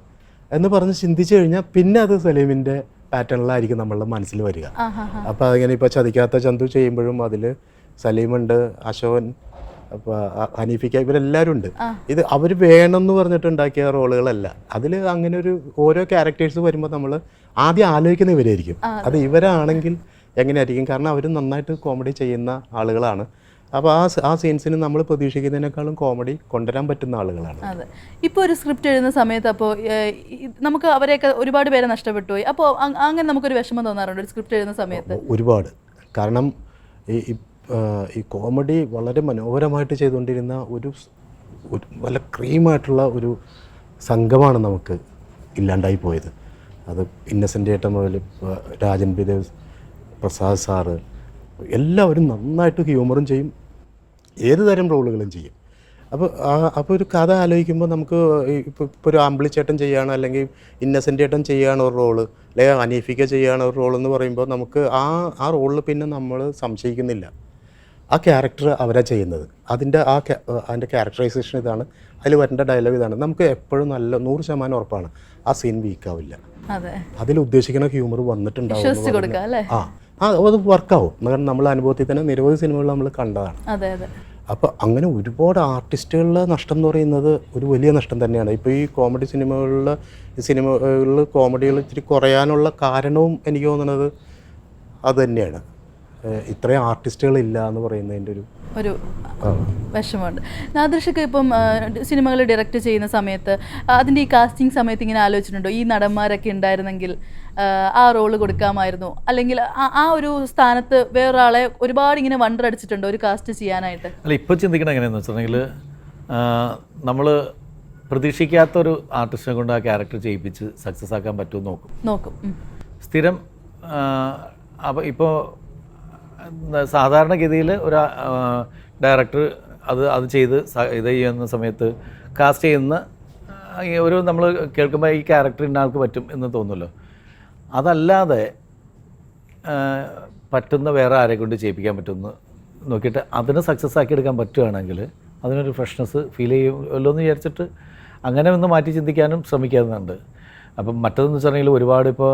എന്ന് പറഞ്ഞ് ചിന്തിച്ചു കഴിഞ്ഞാൽ പിന്നെ അത് സലീമിന്റെ പാറ്റേണിലായിരിക്കും നമ്മളുടെ മനസ്സിൽ വരിക. അപ്പോൾ അതിങ്ങനെ ഇപ്പോൾ ചതിക്കാത്ത ചന്തു ചെയ്യുമ്പോഴും അതിൽ സലീമുണ്ട് അശോകൻ അപ്പോൾ ഹനീഫിക്ക ഇവരെല്ലാവരും ഉണ്ട്. ഇത് അവർ വേണമെന്ന് പറഞ്ഞിട്ട് ഉണ്ടാക്കിയ റോളുകളല്ല. അതിൽ അങ്ങനെ ഒരു ഓരോ ക്യാരക്ടേഴ്സ് വരുമ്പോൾ നമ്മൾ ആദ്യം ആലോചിക്കുന്ന ഇവരായിരിക്കും. അത്. ഇവരാണെങ്കിൽ എങ്ങനെയായിരിക്കും? കാരണം അവർ നന്നായിട്ട് കോമഡി ചെയ്യുന്ന ആളുകളാണ്. അപ്പോൾ ആ ആ സീൻസിന് നമ്മൾ പ്രതീക്ഷിക്കുന്നതിനേക്കാളും കോമഡി കൊണ്ടുവരാൻ പറ്റുന്ന ആളുകളാണ്. അതെ. ഇപ്പോൾ ഒരു സ്ക്രിപ്റ്റ് എഴുതുന്ന സമയത്ത് അപ്പോൾ നമുക്ക് അവരെയൊക്കെ ഒരുപാട് പേരെ നഷ്ടപ്പെട്ടു പോയി അപ്പോൾ അങ്ങനെ നമുക്കൊരു വിഷമം തോന്നാറുണ്ട് ഒരു സ്ക്രിപ്റ്റ് എഴുതുന്ന സമയത്ത്? ഒരുപാട്. കാരണം ഈ ഈ, കോമഡി വളരെ മനോഹരമായിട്ട് ചെയ്തുകൊണ്ടിരുന്ന ഒരു നല്ല ഒരു വല്ല ക്രീമായിട്ടുള്ള ഒരു സംഘമാണ് നമുക്ക് ഇല്ലാണ്ടായി പോയത്. അത് ഇന്നസെന്റ് ഏട്ടൻ മുതൽ രാജൻ ബിദേവ് പ്രസാദ് സാറ് എല്ലാവരും നന്നായിട്ട് ഹ്യൂമറും ചെയ്യും. ഏത് തരം റോളുകളും ചെയ്യും. അപ്പോൾ അപ്പോൾ ഒരു കഥ ആലോചിക്കുമ്പോൾ നമുക്ക് ഇപ്പോൾ ഇപ്പോൾ ഒരു അമ്പിളിച്ചേട്ടൻ ചെയ്യുകയാണ് അല്ലെങ്കിൽ ഇന്നസെന്റ് ഏട്ടൻ ചെയ്യുകയാണ് ഒരു റോൾ അല്ലെങ്കിൽ അനീഫിക്ക ചെയ്യുകയാണ് ഒരു റോൾ എന്ന് പറയുമ്പോൾ നമുക്ക് ആ ആ റോളിൽ പിന്നെ നമ്മൾ സംശയിക്കുന്നില്ല. ആ ക്യാരക്ടർ അവരാ ചെയ്യുന്നത്. അതിന്റെ ആ അതിന്റെ ക്യാരക്ടറൈസേഷൻ ഇതാണ്. അതിൽ വരേണ്ട ഡയലോഗ് ഇതാണ്. നമുക്ക് എപ്പോഴും നല്ല നൂറ് ശതമാനം ഉറപ്പാണ് ആ സീൻ വീക്കാവില്ല അതെ. അതിൽ ഉദ്ദേശിക്കുന്ന ഹ്യൂമർ വന്നിട്ടുണ്ടാവും ആ. അത് വർക്കാവും കാരണം നമ്മൾ അനുഭവത്തിൽ തന്നെ നിരവധി സിനിമകൾ നമ്മൾ കണ്ടതാണ്. അതെ അതെ. അപ്പോൾ അങ്ങനെ ഒരുപാട് ആർട്ടിസ്റ്റുകളുടെ നഷ്ടം എന്ന് പറയുന്നത് ഒരു വലിയ നഷ്ടം തന്നെയാണ്. ഇപ്പോൾ ഈ കോമഡി സിനിമകളിൽ സിനിമകളിൽ കോമഡികൾ ഇച്ചിരി കുറയാനുള്ള കാരണവും എനിക്ക് തോന്നുന്നത് അത് തന്നെയാണ്. ഇത്രയും ആർട്ടിസ്റ്റുകൾ ഇല്ല എന്ന് പറയുന്നതിന്റെ ഒരു ഒരു വിഷമമുണ്ട്. നാദൃഷൊക്കെ ഇപ്പം സിനിമകൾ ഡയറക്റ്റ് ചെയ്യുന്ന സമയത്ത് അതിന്റെ ഈ കാസ്റ്റിംഗ് സമയത്ത് ഇങ്ങനെ ആലോചിച്ചിട്ടുണ്ടോ? ഈ നടന്മാരൊക്കെ ഉണ്ടായിരുന്നെങ്കിൽ ആ, റോൾ കൊടുക്കാമായിരുന്നു. അല്ലെങ്കിൽ ആ- ഒരു സ്ഥാനത്ത് വേറൊരാളെ ഒരുപാട് ഇങ്ങനെ വണ്ടർ അടിച്ചിട്ടുണ്ടോ ഒരു കാസ്റ്റ് ചെയ്യാനായിട്ട്? അല്ല ഇപ്പോൾ ചിന്തിക്കണം എങ്ങനെയാണെന്ന് വെച്ചിട്ടുണ്ടെങ്കിൽ നമ്മൾ പ്രതീക്ഷിക്കാത്തൊരു ആർട്ടിസ്റ്റിനെ കൊണ്ട് ആ ക്യാരക്ടർ ചെയ്യിപ്പിച്ച് സക്സസ് ആക്കാൻ പറ്റുമെന്ന് നോക്കും. നോക്കും. സ്ഥിരം അപ്പോൾ ഇപ്പോൾ സാധാരണഗതിയിൽ ഒരു ഡയറക്ടർ അത് അത് ചെയ്ത് ഇത് ചെയ്യുന്ന സമയത്ത് കാസ്റ്റ് ചെയ്യുന്ന ഒരു നമ്മൾ കേൾക്കുമ്പോൾ ഈ ക്യാരക്ടർ ഇന്ന ആൾക്ക് പറ്റും എന്ന് തോന്നുമല്ലോ അതല്ലാതെ പറ്റുന്ന വേറെ ആരെ കൊണ്ട് ചെയ്യിപ്പിക്കാൻ പറ്റുമെന്ന് നോക്കിയിട്ട് അതിനെ സക്സസ് ആക്കി എടുക്കാൻ പറ്റുകയാണെങ്കിൽ അതിനൊരു ഫ്രഷ്നെസ് ഫീൽ ചെയ്യുമല്ലോ എന്ന് വിചാരിച്ചിട്ട് അങ്ങനെ ഒന്ന് മാറ്റി ചിന്തിക്കാനും ശ്രമിക്കുന്നുണ്ട് അപ്പം മറ്റതെന്ന് വെച്ചിട്ടുണ്ടെങ്കിൽ ഒരുപാട് ഇപ്പോൾ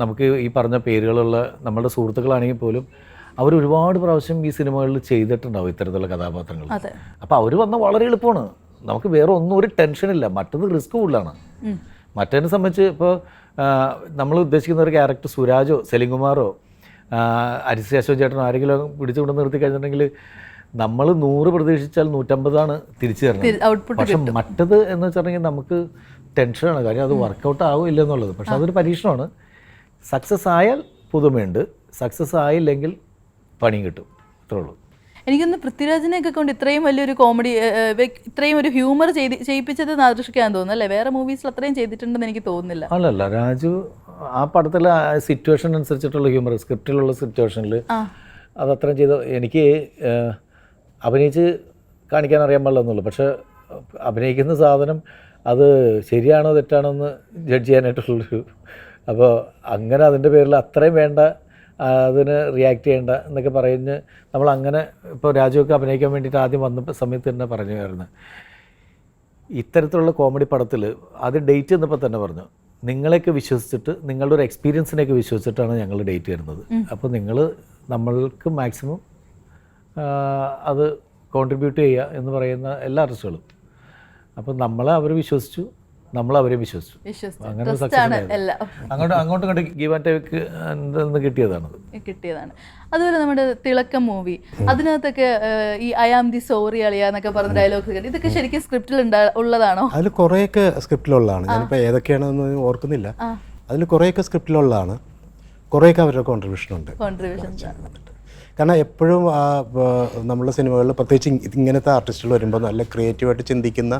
നമുക്ക് ഈ പറഞ്ഞ പേരുകളുള്ള നമ്മുടെ സുഹൃത്തുക്കളാണെങ്കിൽ പോലും അവർ ഒരുപാട് പ്രാവശ്യം ഈ സിനിമകളിൽ ചെയ്തിട്ടുണ്ടാവും ഇത്തരത്തിലുള്ള കഥാപാത്രങ്ങൾ. അപ്പോൾ അവർ വന്ന വളരെ എളുപ്പമാണ്. നമുക്ക് വേറെ ഒന്നും ഒരു ടെൻഷനില്ല മറ്റത് റിസ്ക് കൂടുതലാണ്. മറ്റേനെ സംബന്ധിച്ച് ഇപ്പോൾ നമ്മൾ ഉദ്ദേശിക്കുന്ന ഒരു ക്യാരക്ടർ സുരാജോ സെലിംകുമാറോ അരിസി അശോക് ചേട്ടനോ ആരെങ്കിലും പിടിച്ചു പിടിച്ചുകൊണ്ട് നിർത്തി കഴിഞ്ഞിട്ടുണ്ടെങ്കിൽ നമ്മൾ നൂറ് പ്രതീക്ഷിച്ചാൽ നൂറ്റമ്പതാണ് തിരിച്ചു തരുന്നത്. പക്ഷെ മറ്റത് എന്ന് വെച്ചിട്ടുണ്ടെങ്കിൽ നമുക്ക് ടെൻഷനാണ് കാര്യം അത് വർക്കൗട്ട് ആവില്ല എന്നുള്ളത് പക്ഷെ അതൊരു പരീക്ഷണമാണ്. സക്സസ് ആയാൽ പുതുമയുണ്ട്. സക്സസ് ആയില്ലെങ്കിൽ പണി കിട്ടും. അത്രേ ഉള്ളൂ. എനിക്കൊന്ന് പൃഥ്വിരാജിനെയൊക്കെ കൊണ്ട് ഇത്രയും വലിയൊരു കോമഡി ഇത്രയും ഒരു ഹ്യൂമർ ചെയ്ത് ചെയ്യിപ്പിച്ചത് നാദൃഷിക്കാന്ന് തോന്നുന്നു അല്ലേ? വേറെ മൂവീസിൽ അത്രയും ചെയ്തിട്ടുണ്ടെന്ന് എനിക്ക് തോന്നുന്നില്ല. അല്ലല്ല രാജു ആ പടത്തിലെ സിറ്റുവേഷൻ അനുസരിച്ചിട്ടുള്ള ഹ്യൂമർ സ്ക്രിപ്റ്റിലുള്ള സിറ്റുവേഷനിൽ അത് അത്രയും ചെയ്ത് എനിക്ക് അഭിനയിച്ച് കാണിക്കാൻ അറിയാൻ പാടില്ലെന്നുള്ളൂ. പക്ഷേ അഭിനയിക്കുന്ന സാധനം അത് ശരിയാണോ തെറ്റാണോ എന്ന് ജഡ്ജ് ചെയ്യാനായിട്ടുള്ളൊരു അപ്പോൾ അങ്ങനെ അതിന്റെ പേരിൽ അത്രയും വേണ്ട അതിന് റിയാക്ട് ചെയ്യേണ്ട എന്നൊക്കെ പറഞ്ഞ് നമ്മൾ അങ്ങനെ ഇപ്പോൾ രാജുവൊക്കെ അഭിനയിക്കാൻ വേണ്ടിയിട്ട് ആദ്യം വന്ന സമയത്ത് തന്നെ പറഞ്ഞായിരുന്നു ഇത്തരത്തിലുള്ള കോമഡി പടത്തിൽ അത് ഡേറ്റ് എന്നപ്പോൾ തന്നെ പറഞ്ഞു നിങ്ങളെയൊക്കെ വിശ്വസിച്ചിട്ട് നിങ്ങളുടെ ഒരു എക്സ്പീരിയൻസിനെയൊക്കെ വിശ്വസിച്ചിട്ടാണ് ഞങ്ങൾ ഡേറ്റ് തരുന്നത് അപ്പോൾ നിങ്ങൾ നമ്മൾക്ക് മാക്സിമം അത് കോൺട്രിബ്യൂട്ട് ചെയ്യുക എന്ന് പറയുന്ന എല്ലാ ആർട്ടിസ്റ്റുകളും അപ്പോൾ നമ്മളെ അവർ വിശ്വസിച്ചു നമ്മൾ അവരെ വിശ്വസിച്ചു. അങ്ങോട്ട് അങ്ങനെ എല്ലാം. അങ്ങോട്ട് കണ്ട് ഗീവ് ആൻഡ് ടേക്ക് നിന്ന് കിട്ടിയതാണ്. കിട്ടിയതാണ്. അതുപോലെ നമ്മുടെ തിളക്കം മൂവി. അതിനകത്തൊക്കെ ഈ ഐ ആം ദി സോറി അളിയ എന്നൊക്കെ പറഞ്ഞ ഡയലോഗ്സ് ഇതൊക്കെ ശരിക്കും സ്ക്രിപ്റ്റിൽ ഉള്ളതാണോ? അതിൽ കുറേയൊക്കെ സ്ക്രിപ്റ്റിലുള്ളതാണ് ഞാനിപ്പോൾ ഏതൊക്കെയാണെന്ന് ഓർക്കുന്നില്ല. അതിൽ കുറേയൊക്കെ സ്ക്രിപ്റ്റിലുള്ളതാണ് കുറേയൊക്കെ അവരുടെ കോൺട്രിബ്യൂഷൻ ഉണ്ട്. കാരണം എപ്പോഴും നമ്മുടെ സിനിമകളിൽ പ്രത്യേകിച്ച് ഇങ്ങനത്തെ ആർട്ടിസ്റ്റുകൾ വരുമ്പോൾ നല്ല ക്രിയേറ്റീവായിട്ട് ചിന്തിക്കുന്ന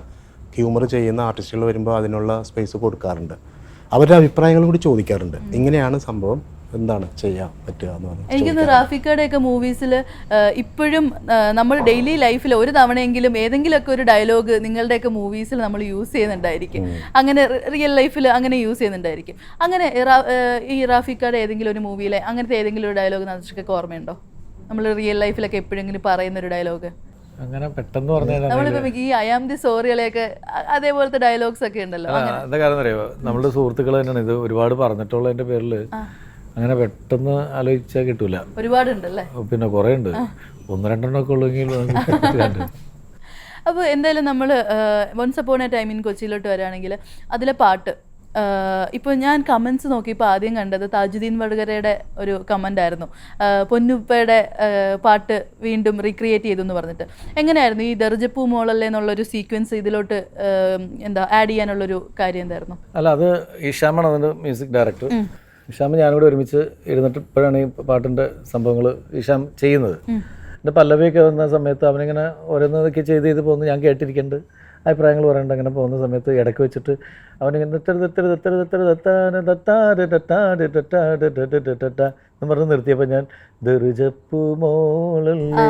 ഹ്യൂമർ ചെയ്യുന്ന ആർട്ടിസ്റ്റുകൾ വരുമ്പോൾ അതിനുള്ള സ്പേസ് കൊടുക്കാറുണ്ട്. അവരുടെ അഭിപ്രായങ്ങൾ കൂടി ചോദിക്കാറുണ്ട്. ഇങ്ങനെയാണ് സംഭവം. എന്താണ് ചെയ്യാൻ പറ്റുക എന്ന് പറഞ്ഞു എനിക്കൊന്ന് റാഫിക്കയുടെ ഒക്കെ മൂവീസിൽ ഇപ്പോഴും നമ്മൾ ഡെയിലി ലൈഫിൽ ഒരു തവണയെങ്കിലും ഏതെങ്കിലുമൊക്കെ ഒരു ഡയലോഗ് നിങ്ങളുടെയൊക്കെ മൂവീസിൽ നമ്മൾ യൂസ് ചെയ്യുന്നുണ്ടായിരിക്കും. അങ്ങനെ റിയൽ ലൈഫിൽ അങ്ങനെ യൂസ് ചെയ്യുന്നുണ്ടായിരിക്കും. അങ്ങനെ ഈ റാഫിക്കയുടെ ഏതെങ്കിലും ഒരു മൂവിയിലെ അങ്ങനത്തെ ഏതെങ്കിലും ഒരു ഡയലോഗ് നമുക്ക് ഓർമ്മയുണ്ടോ? നമ്മൾ റിയൽ ലൈഫിലൊക്കെ എപ്പോഴെങ്കിലും പറയുന്ന ഒരു ഡയലോഗ് അങ്ങനെ പെട്ടെന്ന് പറഞ്ഞാൽ ഈ ഐ ആം ദി സോറികളെയൊക്കെ അതേപോലത്തെ ഡയലോഗ്സ് ഒക്കെ ഉണ്ടല്ലോ. എന്താ കാര്യം അറിയോ? നമ്മുടെ സുഹൃത്തുക്കൾ തന്നെയാണ്. ഇത് ഒരുപാട് പറഞ്ഞിട്ടുള്ളതിന്റെ പേരിൽ അങ്ങനെ പെട്ടെന്ന് ആലോചിച്ചാൽ കിട്ടൂല. ഒരുപാടുണ്ടല്ലേ? പിന്നെ കുറേ ഉണ്ട് ഒന്ന് രണ്ടെണ്ണം ഒക്കെ ഉള്ളെങ്കിൽ. അപ്പോൾ എന്തായാലും നമ്മൾ once upon a time in കൊച്ചിയിലോട്ട് വരാണെങ്കിൽ അതിലെ പാട്ട് ഇപ്പോൾ ഞാൻ കമൻസ് നോക്കിയപ്പോൾ ആദ്യം കണ്ടത് താജുദ്ദീൻ വടകരയുടെ ഒരു കമന്റ് ആയിരുന്നു. പൊന്നുപ്പയുടെ പാട്ട് വീണ്ടും റീക്രിയേറ്റ് ചെയ്തു എന്ന് പറഞ്ഞിട്ട്. എങ്ങനെയായിരുന്നു ഈ ദർജപ്പൂ മോളല്ലേ എന്നുള്ളൊരു സീക്വൻസ് ഇതിലോട്ട് എന്താ ആഡ് ചെയ്യാനുള്ളൊരു കാര്യം എന്തായിരുന്നു? അല്ല അത് ഈഷാമാണ് അതിന്റെ മ്യൂസിക് ഡയറക്ടർ ഇഷാം ഞാനിവിടെ ഒരുമിച്ച് ഇരുന്നിട്ട് ഇപ്പോഴാണ് ഈ പാട്ടിന്റെ സംഭവങ്ങൾ ഈഷാം ചെയ്യുന്നത്. എന്റെ പല്ലവിയൊക്കെ വന്ന സമയത്ത് അവനിങ്ങനെ ഓരോന്നൊക്കെ ചെയ്ത് ചെയ്ത് പോകുന്നത് ഞാൻ കേട്ടിരിക്കുന്നുണ്ട് അഭിപ്രായങ്ങൾ പറയേണ്ട അങ്ങനെ പോകുന്ന സമയത്ത് ഇടയ്ക്ക് വെച്ചിട്ട് അവനിങ്ങനെ എന്ന് പറഞ്ഞ് നിർത്തിയപ്പോൾ ഞാൻ ദർജപ്പു മോളല്ലേ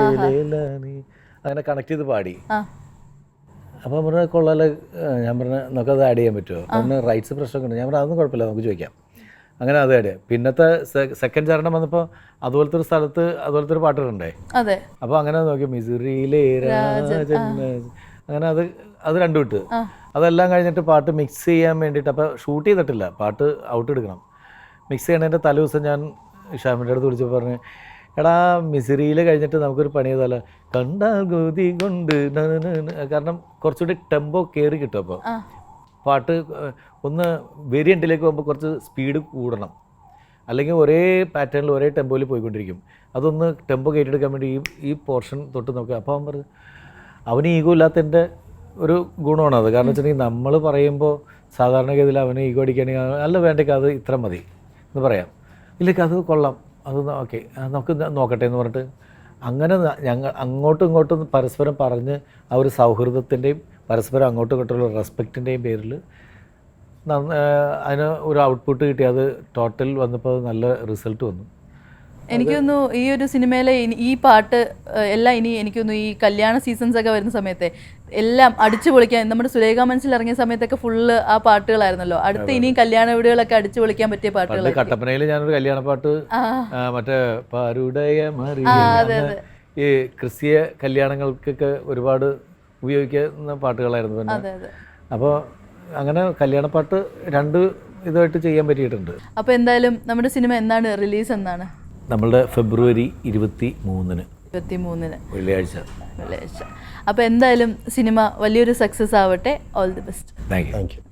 അങ്ങനെ കണക്ട് ചെയ്ത് പാടി. അപ്പം പറഞ്ഞ കൊള്ളാല. ഞാൻ പറഞ്ഞ നമുക്കത് ആഡ് ചെയ്യാൻ പറ്റുമോ? പറഞ്ഞ റൈറ്റ്സ് പ്രശ്നമൊക്കെ ഉണ്ട്. ഞാൻ പറഞ്ഞ അതൊന്നും കുഴപ്പമില്ല നമുക്ക് ചോദിക്കാം. അങ്ങനെ അത് ആഡ് പിന്നത്തെ സെക്കൻഡ് ചരണം വന്നപ്പോൾ അതുപോലത്തെ ഒരു സ്ഥലത്ത് അതുപോലത്തെ ഒരു പാട്ടിടണ്ടേ അതെ. അപ്പോൾ അങ്ങനെ നോക്കി മിസുറിയിലെ രാജൻ. അങ്ങനെ അത് അത് രണ്ടും ഇട്ട്. അതെല്ലാം കഴിഞ്ഞിട്ട് പാട്ട് മിക്സ് ചെയ്യാൻ വേണ്ടിയിട്ട് അപ്പോൾ ഷൂട്ട് ചെയ്തിട്ടില്ല. പാട്ട് ഔട്ട് എടുക്കണം. മിക്സ് ചെയ്യണതിന്റെ തലേ ദിവസം ഞാൻ ഷാമിന്റെ അടുത്ത് വിളിച്ചപ്പോൾ പറഞ്ഞു എടാ മിസിറിയിൽ കഴിഞ്ഞിട്ട് നമുക്കൊരു പണി ചെയ്താലോ? കണ്ടാൽ ഗോതി കൊണ്ട്. കാരണം കുറച്ചുകൂടി ടെമ്പോ കയറി കിട്ടും അപ്പോൾ പാട്ട് ഒന്ന് വേരിയന്റിലേക്ക് പോകുമ്പോൾ കുറച്ച് സ്പീഡ് കൂടണം. അല്ലെങ്കിൽ ഒരേ പാറ്റേണിൽ ഒരേ ടെമ്പോയിൽ പോയിക്കൊണ്ടിരിക്കും. അതൊന്ന് ടെമ്പോ കയറ്റിയെടുക്കാൻ വേണ്ടി ഈ ഈ പോർഷൻ തൊട്ട് നോക്കുക. അപ്പോൾ അവൻ പറഞ്ഞു അവന് ഈഗോ ഇല്ലാത്തതിന്റെ ഒരു ഗുണമാണ് അത്. കാരണം വെച്ചിട്ടുണ്ടെങ്കിൽ നമ്മൾ പറയുമ്പോൾ സാധാരണഗതിയിൽ അവന് ഈഗോ അടിക്കുകയാണെങ്കിൽ അല്ല വേണ്ടെങ്കിൽ അത് ഇത്ര മതി എന്ന് പറയാം. ഇല്ലെങ്കിൽ അത് കൊള്ളാം. അത് ഓക്കെ. നമുക്ക് നോക്കട്ടെ എന്ന് പറഞ്ഞിട്ട് അങ്ങനെ ഞങ്ങൾ അങ്ങോട്ടും ഇങ്ങോട്ടും പരസ്പരം പറഞ്ഞ് ആ ഒരു സൗഹൃദത്തിന്റെയും പരസ്പരം അങ്ങോട്ടും ഇങ്ങോട്ടുള്ള റെസ്പെക്റ്റിന്റെയും പേരിൽ അതിന് ഒരു ഔട്ട്പുട്ട് കിട്ടി. അത് ടോട്ടൽ വന്നപ്പോൾ നല്ല റിസൾട്ട് വന്നു. എനിക്ക് തോന്നുന്നു ഈ ഒരു സിനിമയിലെ ഈ പാട്ട് എല്ലാം ഇനി എനിക്ക് തോന്നുന്നു ഈ കല്യാണ സീസൺസ് ഒക്കെ വരുന്ന സമയത്തെ എല്ലാം അടിച്ചു പൊളിക്കാൻ നമ്മുടെ സുരേഖ മനസ്സിൽ ഇറങ്ങിയ സമയത്തൊക്കെ ഫുള്ള് ആ പാട്ടുകളായിരുന്നല്ലോ. അടുത്ത ഇനിയും കല്യാണ വീടുകളൊക്കെ അടിച്ചു പൊളിക്കാൻ പറ്റിയ പാട്ടുകൾ കട്ടപ്പനയിൽ ഞാനൊരു കല്യാണ പാട്ട് മറ്റേ ഈ ക്രിസ്തീയ കല്യാണങ്ങൾക്കൊക്കെ ഒരുപാട് ഉപയോഗിക്കുന്ന പാട്ടുകളായിരുന്നു പിന്നെ. അപ്പോൾ അങ്ങനെ കല്യാണപ്പാട്ട് രണ്ട് ഇതായിട്ട് ചെയ്യാൻ പറ്റിയിട്ടുണ്ട്. അപ്പോൾ എന്തായാലും നമ്മുടെ സിനിമ എന്നാണ്? റിലീസ് എന്നാണ്? നമ്മളുടെ ഫെബ്രുവരി ഇരുപത്തി മൂന്നിന് ഇരുപത്തി മൂന്നിന് വെള്ളിയാഴ്ച. വെള്ളിയാഴ്ച. അപ്പോൾ എന്തായാലും സിനിമ വലിയൊരു സക്സസ് ആവട്ടെ. All the best thank you thank you